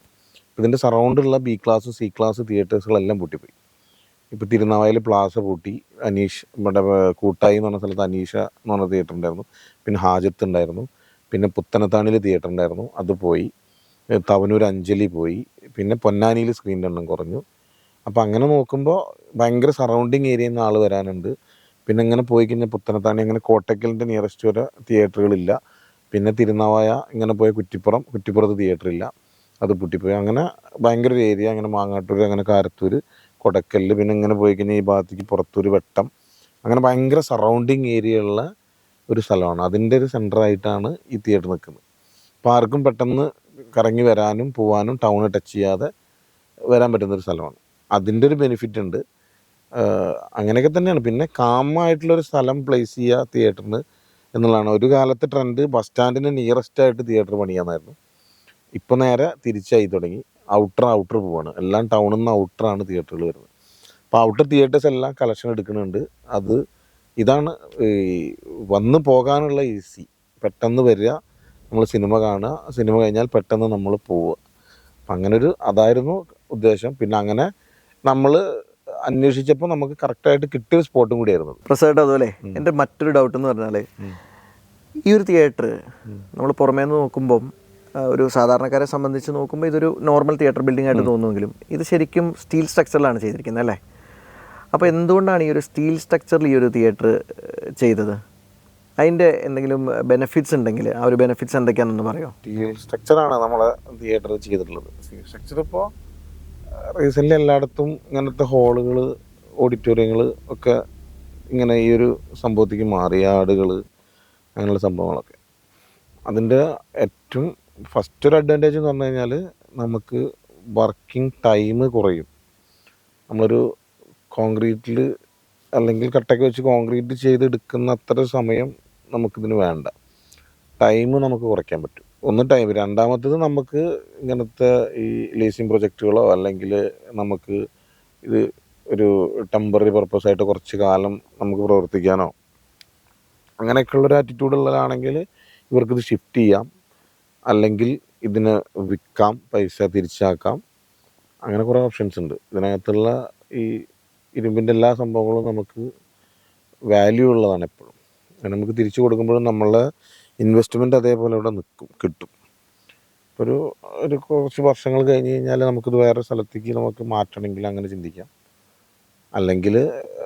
ഇതിന്റെ സറൗണ്ടുള്ള ബി ക്ലാസ് സി ക്ലാസ് തിയേറ്റേഴ്സുകളെല്ലാം പൂട്ടിപ്പോയി. ഇപ്പോൾ തിരുനാവായിൽ പ്ലാസ പൂട്ടി അനീഷ് നമ്മുടെ കൂട്ടായി എന്ന് പറഞ്ഞ സ്ഥലത്ത് അനീഷ എന്ന് പറഞ്ഞ തിയേറ്റർ ഉണ്ടായിരുന്നു. പിന്നെ ഹാജത്ത് ഉണ്ടായിരുന്നു. പിന്നെ പുത്തനത്താണിയിൽ തിയേറ്റർ ഉണ്ടായിരുന്നു. അത് പോയി. തവനൂർ അഞ്ജലി പോയി. പിന്നെ പൊന്നാനിയിൽ സ്ക്രീനിന്റെ എണ്ണം കുറഞ്ഞു. അപ്പോൾ അങ്ങനെ നോക്കുമ്പോൾ ഭയങ്കര സറൗണ്ടിങ് ഏരിയയിൽ നിന്ന് ആൾ വരാനുണ്ട്. പിന്നെ ഇങ്ങനെ പോയി കഴിഞ്ഞാൽ പുത്തനത്താണി അങ്ങനെ കോട്ടക്കലിന്റെ നിയറസ്റ്റ് വരെ തിയേറ്ററുകളില്ല പിന്നെ തിരുനാവായ ഇങ്ങനെ പോയ കുറ്റിപ്പുറം കുറ്റിപ്പുറത്ത് തിയേറ്റർ ഇല്ല. അത് പൊട്ടിപ്പോയി. അങ്ങനെ ഭയങ്കര ഒരു ഏരിയ അങ്ങനെ മാങ്ങാട്ടൂർ അങ്ങനെ കാരത്തൂർ കൊടക്കല്ല് പിന്നെ ഇങ്ങനെ പോയി കഴിഞ്ഞാൽ ഈ ഭാഗത്തേക്ക് പുറത്തൂർ വെട്ടം. അങ്ങനെ ഭയങ്കര സറൗണ്ടിങ് ഏരിയ ഉള്ള ഒരു സ്ഥലമാണ്. അതിന്റെ ഒരു സെന്ററായിട്ടാണ് ഈ തിയേറ്റർ നിൽക്കുന്നത് അപ്പോൾ ആർക്കും പെട്ടെന്ന് കറങ്ങി വരാനും പോവാനും ടൗൺ ടച്ച് ചെയ്യാതെ വരാൻ പറ്റുന്ന ഒരു സ്ഥലമാണ്. അതിന്റെ ഒരു ബെനിഫിറ്റ് ഉണ്ട്. അങ്ങനെയൊക്കെ തന്നെയാണ്. പിന്നെ കാമായിട്ടുള്ളൊരു സ്ഥലം പ്ലേസ് ചെയ്യുക തിയേറ്ററിന് എന്നുള്ളതാണ്. ഒരു കാലത്തെ ട്രെൻഡ് ബസ് സ്റ്റാൻഡിന് നിയറസ്റ്റ് ആയിട്ട് തിയേറ്റർ പണിയാന്നായിരുന്നു. ഇപ്പോൾ നേരെ തിരിച്ചായി തുടങ്ങി. ഔട്ടർ ഔട്ടർ പോവാണ്. എല്ലാം ടൗണിൽ നിന്ന് ഔട്ടറാണ് തിയേറ്ററുകൾ വരുന്നത്. അപ്പോൾ ഔട്ടർ തിയേറ്റേഴ്സ് എല്ലാം കളക്ഷൻ എടുക്കുന്നുണ്ട്. അത് ഇതാണ് ഈ വന്ന് പോകാനുള്ള ഈസി പെട്ടെന്ന് വരിക നമ്മൾ സിനിമ കാണുക സിനിമ കഴിഞ്ഞാൽ പെട്ടെന്ന് നമ്മൾ പോവുക. അപ്പം അങ്ങനെ ഒരു അതായിരുന്നു ഉദ്ദേശം. പിന്നെ അങ്ങനെ നമ്മൾ അന്വേഷിച്ചപ്പോൾ നമുക്ക് കറക്റ്റായിട്ട് കിട്ടിയ ഒരു സ്പോട്ടും കൂടിയായിരുന്നു. പ്രസാദ് അതുപോലെ എന്റെ മറ്റൊരു ഡൗട്ട് എന്ന് പറഞ്ഞാൽ ഈ ഒരു തിയേറ്റർ നമ്മൾ പുറമേ നിന്ന് നോക്കുമ്പം ഒരു സാധാരണക്കാരെ സംബന്ധിച്ച് നോക്കുമ്പോൾ ഇതൊരു നോർമൽ തിയേറ്റർ ബിൽഡിംഗ് ആയിട്ട് തോന്നുമെങ്കിലും ഇത് ശരിക്കും സ്റ്റീൽ സ്ട്രക്ചറിലാണ് ചെയ്തിരിക്കുന്നത് അല്ലേ? അപ്പോൾ എന്തുകൊണ്ടാണ് ഈ ഒരു സ്റ്റീൽ സ്ട്രക്ചറിൽ ഈ ഒരു തിയേറ്റർ ചെയ്തത്? അതിന്റെ എന്തെങ്കിലും ബെനിഫിറ്റ്സ് ഉണ്ടെങ്കിൽ ആ ഒരു ബെനിഫിറ്റ്സ് എന്തൊക്കെയാണെന്ന് പറയുമോ സ്റ്റീൽ സ്ട്രക്ചറാണ് നമ്മൾ തിയേറ്റർ ചെയ്തിട്ടുള്ളത്. സ്റ്റീൽ സ്ട്രക്ചർ ഇപ്പോൾ റീസെന്റ് എല്ലായിടത്തും ഇങ്ങനത്തെ ഹോളുകൾ ഓഡിറ്റോറിയങ്ങൾ ഒക്കെ ഇങ്ങനെ ഈ ഒരു സംഭവത്തേക്ക് മാറി ആടുകൾ അങ്ങനെയുള്ള സംഭവങ്ങളൊക്കെ. അതിന്റെ ഏറ്റവും ഫസ്റ്റ് ഒരു അഡ്വാന്റേജ് എന്ന് പറഞ്ഞു കഴിഞ്ഞാൽ നമുക്ക് വർക്കിംഗ് ടൈം കുറയും. നമ്മളൊരു കോൺക്രീറ്റിൽ അല്ലെങ്കിൽ കട്ടയ്ക്ക് വെച്ച് കോൺക്രീറ്റ് ചെയ്തെടുക്കുന്ന അത്ര സമയം നമുക്കിതിന് വേണ്ട. ടൈം നമുക്ക് കുറയ്ക്കാൻ പറ്റും. ഒന്ന് ടൈം രണ്ടാമത്തേത് നമുക്ക് ഇങ്ങനത്തെ ഈ ലീസിങ് പ്രൊജക്റ്റുകളോ അല്ലെങ്കിൽ നമുക്ക് ഇത് ഒരു ടെമ്പററി പർപ്പസായിട്ട് കുറച്ച് കാലം നമുക്ക് പ്രവർത്തിക്കാനോ അങ്ങനെയൊക്കെയുള്ളൊരു ആറ്റിറ്റ്യൂഡ് ഉള്ളതാണെങ്കിൽ ഇവർക്കിത് ഷിഫ്റ്റ് ചെയ്യാം. അല്ലെങ്കിൽ ഇതിന് വിൽക്കാം പൈസ തിരിച്ചാക്കാം. അങ്ങനെ കുറേ ഓപ്ഷൻസ് ഉണ്ട്. ഇതിനകത്തുള്ള ഈ ഇരുമ്പിന്റെ എല്ലാ സംഭവങ്ങളും നമുക്ക് വാല്യൂ ഉള്ളതാണ് എപ്പോഴും. നമുക്ക് തിരിച്ചു കൊടുക്കുമ്പോഴും നമ്മളെ ഇൻവെസ്റ്റ്മെന്റ് അതേപോലെ ഇവിടെ നിൽക്കും കിട്ടും. ഇപ്പോൾ ഒരു ഒരു കുറച്ച് വർഷങ്ങൾ കഴിഞ്ഞ് കഴിഞ്ഞാൽ നമുക്കിത് വേറെ സ്ഥലത്തേക്ക് നമുക്ക് മാറ്റണമെങ്കിൽ അങ്ങനെ ചിന്തിക്കാം. അല്ലെങ്കിൽ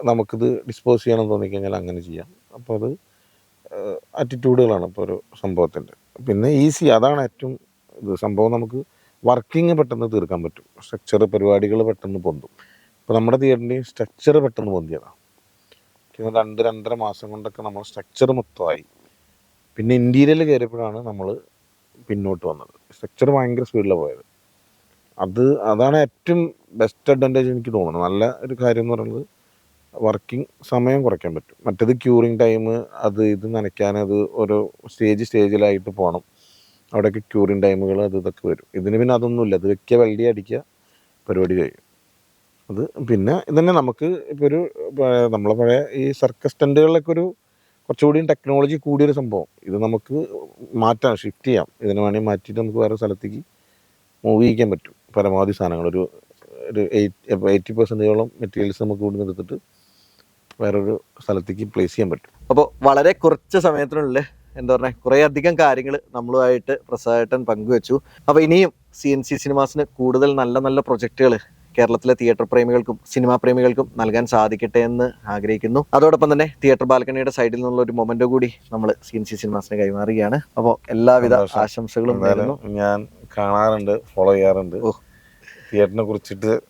നമുക്കിത് ഡിസ്പോസ് ചെയ്യണം തോന്നിക്കഴിഞ്ഞാൽ അങ്ങനെ ചെയ്യാം. അപ്പോൾ അത് ആറ്റിറ്റ്യൂഡുകളാണ് ഇപ്പോൾ ഒരു സംഭവത്തിന്റെ. പിന്നെ ഈസി. അതാണ് ഏറ്റവും ഇത്. സംഭവം നമുക്ക് വർക്കിംഗ് പെട്ടെന്ന് തീർക്കാൻ പറ്റും. സ്ട്രക്ചർ പരിപാടികൾ പെട്ടെന്ന് പൊന്തും. ഇപ്പോൾ നമ്മുടെ തിയേറ്ററിന്റെയും സ്ട്രക്ചർ പെട്ടെന്ന് പൊന്തിയതാണ് രണ്ട് രണ്ടര മാസം കൊണ്ടൊക്കെ നമ്മൾ സ്ട്രക്ചർ മൊത്തമായി. പിന്നെ ഇന്റീരിയൽ കയറിയപ്പോഴാണ് നമ്മൾ പിന്നോട്ട് വന്നത്. സ്ട്രക്ചർ ഭയങ്കര സ്പീഡിലാണ് പോയത്. അത് അതാണ് ഏറ്റവും ബെസ്റ്റ് അഡ്വാന്റേജ് എനിക്ക് തോന്നുന്നത്. നല്ല ഒരു കാര്യം എന്ന് പറയുന്നത് വർക്കിംഗ് സമയം കുറയ്ക്കാൻ പറ്റും. മറ്റേത് ക്യൂറിങ് ടൈം അത് ഇത് നനയ്ക്കാൻ അത് ഓരോ സ്റ്റേജ് സ്റ്റേജിലായിട്ട് പോകണം അവിടെയൊക്കെ ക്യൂറിങ് ടൈമുകൾ അത് ഇതൊക്കെ വരും. ഇതിന് പിന്നെ അതൊന്നുമില്ല. അത് വെക്കുക വെള്ളി അടിക്കുക പരിപാടി കഴിയും. അത് പിന്നെ ഇതന്നെ നമുക്ക് ഇപ്പോൾ ഒരു നമ്മളെ പഴയ ഈ സർക്കസ് ടെന്റുകളിലൊക്കെ ഒരു കുറച്ചുകൂടി ടെക്നോളജി കൂടിയൊരു സംഭവം. ഇത് നമുക്ക് മാറ്റാം ഷിഫ്റ്റ് ചെയ്യാം. ഇതിനെ വേണമെങ്കിൽ മാറ്റിയിട്ട് നമുക്ക് വേറെ സ്ഥലത്തേക്ക് മൂവ് ചെയ്യിക്കാൻ പറ്റും. പരമാവധി സാധനങ്ങൾ. ഒരു ഒരു എയ്റ്റ് എയ്റ്റി പെർസെന്റേജോളം മെറ്റീരിയൽസ് നമുക്ക് നിന്ന് എടുത്തിട്ട് വേറൊരു സ്ഥലത്തേക്ക് പ്ലേസ് ചെയ്യാൻ പറ്റും. അപ്പോൾ വളരെ കുറച്ച് സമയത്തിനുള്ളിൽ എന്താ പറയുക കുറേ അധികം കാര്യങ്ങൾ നമ്മളുമായിട്ട് പ്രസാദേട്ടൻ പങ്കുവെച്ചു. അപ്പോൾ ഇനിയും സി എൻ സി സിനിമാസിന് കൂടുതൽ നല്ല നല്ല പ്രൊജക്റ്റുകൾ കേരളത്തിലെ തിയേറ്റർ പ്രേമികൾക്കും സിനിമാ പ്രേമികൾക്കും നൽകാൻ സാധിക്കട്ടെ എന്ന് ആഗ്രഹിക്കുന്നു. അതോടൊപ്പം തന്നെ തിയേറ്റർ ബാൽക്കണിയുടെ സൈഡിൽ നിന്നുള്ള ഒരു മൊമെന്റോ കൂടി നമ്മൾ സി എൻ സി സിനിമാസിന് കൈമാറുകയാണ്. അപ്പോൾ എല്ലാവിധ ആശംസകളും നേരുന്നു. ഞാൻ കാണാറുണ്ട് ഫോളോ ചെയ്യാറുണ്ട്. ഓ. തിയേറ്ററിനെ കുറിച്ചിട്ട്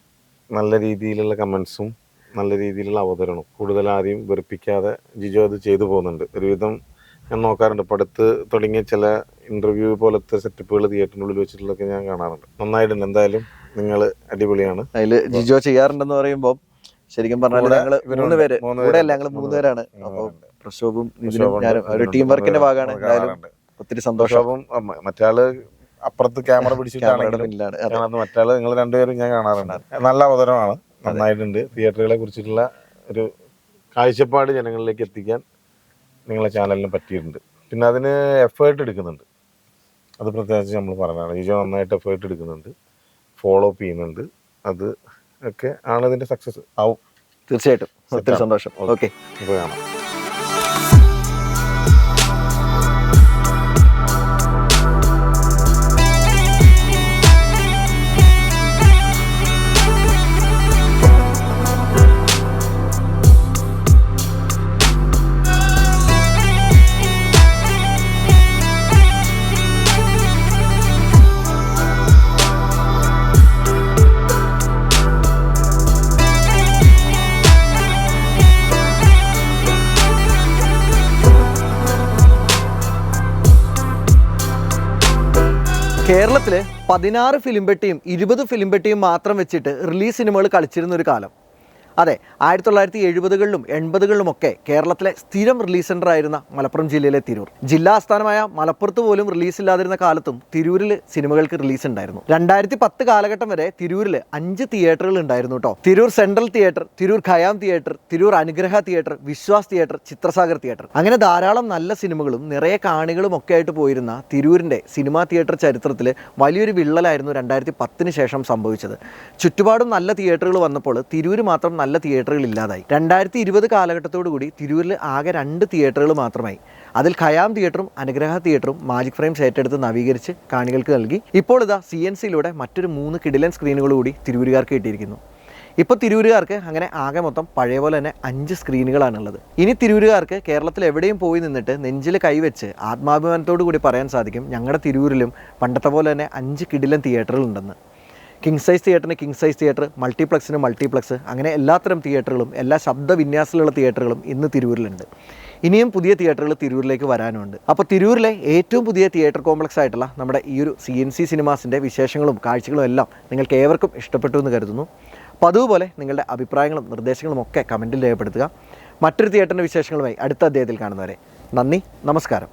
നല്ല രീതിയിലുള്ള കമൻസും നല്ല രീതിയിലുള്ള അവതരണം. കൂടുതൽ ആരെയും വെറുപ്പിക്കാതെ ജിജോ അത് ചെയ്തു പോകുന്നുണ്ട്. ഒരുവിധം ഞാൻ നോക്കാറുണ്ട്. പടുത്ത് തുടങ്ങിയ ചില ഇന്റർവ്യൂ പോലത്തെ സെറ്റപ്പുകൾ തിയേറ്ററിനുള്ളിൽ വെച്ചിട്ടുള്ളതൊക്കെ ഞാൻ കാണാറുണ്ട്. നന്നായിട്ടുണ്ട്. എന്തായാലും നിങ്ങൾ അടിപൊളിയാണ്. അതിൽ ജിജോ ചെയ്യാറുണ്ടെന്ന് പറയുമ്പോൾ ശരിക്കും പറഞ്ഞാൽ മൂന്ന് പേര്. അല്ല ഞങ്ങൾ മൂന്ന് പേരാണ്. അപ്പോൾ പ്രശോഭും ഞാനും ഒരു ടീം വർക്കിന്റെ ഭാഗമാണ്. എന്തായാലും ഒത്തിരി സന്തോഷം. പ്രക്ഷോഭം അമ്മ, മറ്റാൾ അപ്പുറത്ത് ക്യാമറ പിടിച്ചിട്ടാണ് മറ്റാൾ നിങ്ങൾ രണ്ടുപേരും ഞാൻ കാണാറുണ്ട്. നല്ല അവതരമാണ് നന്നായിട്ടുണ്ട്. തിയേറ്ററുകളെ കുറിച്ചിട്ടുള്ള ഒരു കാഴ്ചപ്പാട് ജനങ്ങളിലേക്ക് എത്തിക്കാൻ നിങ്ങളെ ചാനലിന് പറ്റിയിട്ടുണ്ട്. പിന്നെ അതിന് എഫേർട്ട് എടുക്കുന്നുണ്ട്. അത് പ്രത്യേകിച്ച് നമ്മൾ പറഞ്ഞതാണ്. ഈജോ നന്നായിട്ട് എഫേർട്ട് എടുക്കുന്നുണ്ട്. ഫോളോ അപ്പ് ചെയ്യുന്നുണ്ട്. അത് ഒക്കെ ആണ് ഇതിന്റെ സക്സസ് ആവും. തീർച്ചയായിട്ടും. ഒത്തിരി. സന്തോഷം. ഓക്കെ ഇപ്പോൾ കാണാം. കേരളത്തിൽ പതിനാറ് ഫിലിം പെട്ടിയും ഇരുപത് ഫിലിം പെട്ടിയും മാത്രം വെച്ചിട്ട് റിലീസ് സിനിമകൾ കളിച്ചിരുന്ന ഒരു കാലം. അതെ ആയിരത്തി തൊള്ളായിരത്തി എഴുപതുകളിലും എൺപതുകളിലുമൊക്കെ കേരളത്തിലെ സ്ഥിരം റിലീസ് സെന്റർ ആയിരുന്ന മലപ്പുറം ജില്ലയിലെ തിരൂർ. ജില്ലാ ആസ്ഥാനമായ മലപ്പുറത്ത് പോലും റിലീസ് ഇല്ലാതിരുന്ന കാലത്തും തിരൂരിൽ സിനിമകൾക്ക് റിലീസ് ഉണ്ടായിരുന്നു. രണ്ടായിരത്തി പത്ത് കാലഘട്ടം വരെ തിരൂരിൽ അഞ്ച് തിയേറ്ററുകൾ ഉണ്ടായിരുന്നു കേട്ടോ Tirur central theatre Tirur Khayam theatre Tirur Anugraha theatre Vishwas theatre Chithrasagar theatre. അങ്ങനെ ധാരാളം നല്ല സിനിമകളും നിറയെ കാണികളും ഒക്കെ ആയിട്ട് പോയിരുന്ന തിരൂരിന്റെ സിനിമാ തിയേറ്റർ ചരിത്രത്തിൽ വലിയൊരു വിള്ളലായിരുന്നു രണ്ടായിരത്തി പത്തിന് ശേഷം സംഭവിച്ചത്. ചുറ്റുപാടും നല്ല തിയേറ്ററുകൾ വന്നപ്പോൾ തിരൂർ മാത്രം നല്ല തിയേറ്ററുകൾ ഇല്ലാതായി. രണ്ടായിരത്തി ഇരുപത് കാലഘട്ടത്തോടു കൂടി തിരൂരിൽ ആകെ രണ്ട് തിയേറ്ററുകൾ മാത്രമായി. അതിൽ ഖയാം തിയേറ്ററും അനുഗ്രഹ തിയേറ്ററും മാജിക് ഫ്രെയിംസ് ഏറ്റെടുത്ത് നവീകരിച്ച് കാണികൾക്ക് നൽകി. ഇപ്പോൾ ഇതാ സി എൻ സിയിലൂടെ മറ്റൊരു മൂന്ന് കിടിലൻ സ്ക്രീനുകൾ കൂടി തിരൂരുകാർക്ക് കിട്ടിയിരിക്കുന്നു. ഇപ്പോൾ തിരൂരുകാർക്ക് അങ്ങനെ ആകെ മൊത്തം പഴയ പോലെ തന്നെ അഞ്ച് സ്ക്രീനുകളാണുള്ളത് ഇനി തിരൂരുകാർക്ക് കേരളത്തിൽ എവിടെയും പോയി നിന്നിട്ട് നെഞ്ചിൽ കൈവച്ച് ആത്മാഭിമാനത്തോടു കൂടി പറയാൻ സാധിക്കും ഞങ്ങളുടെ തിരൂരിലും പണ്ടത്തെ പോലെ തന്നെ അഞ്ച് കിടിലൻ തിയേറ്ററുകളുണ്ടെന്ന് കിങ് സൈസ് തിയേറ്ററിന് കിങ് സൈസ് തിയേറ്റർ മൾട്ടിപ്ലക്സിന് മൾട്ടിപ്ലക്സ് അങ്ങനെ എല്ലാത്തരം തിയേറ്ററുകളും എല്ലാ ശബ്ദ വിന്യാസത്തിലുള്ള തിയേറ്ററുകളും ഇന്ന് തിരൂരിലുണ്ട്. ഇനിയും പുതിയ തിയേറ്ററുകൾ തിരൂരിലേക്ക് വരാനുണ്ട്. അപ്പോൾ തിരൂരിലെ ഏറ്റവും പുതിയ തിയേറ്റർ കോംപ്ലക്സ് ആയിട്ടുള്ള നമ്മുടെ ഈ ഒരു സി എൻ സി സിനിമാസിന്റെ വിശേഷങ്ങളും കാഴ്ചകളും എല്ലാം നിങ്ങൾക്ക് ഏവർക്കും ഇഷ്ടപ്പെട്ടു എന്ന് കരുതുന്നു. അപ്പോൾ അതുപോലെ നിങ്ങളുടെ അഭിപ്രായങ്ങളും നിർദ്ദേശങ്ങളും ഒക്കെ കമന്റിൽ രേഖപ്പെടുത്തുക. മറ്റൊരു തിയേറ്ററിന്റെ വിശേഷങ്ങളുമായി അടുത്ത അദ്ദേഹത്തിൽ കാണുന്നവരെ. നന്ദി നമസ്കാരം.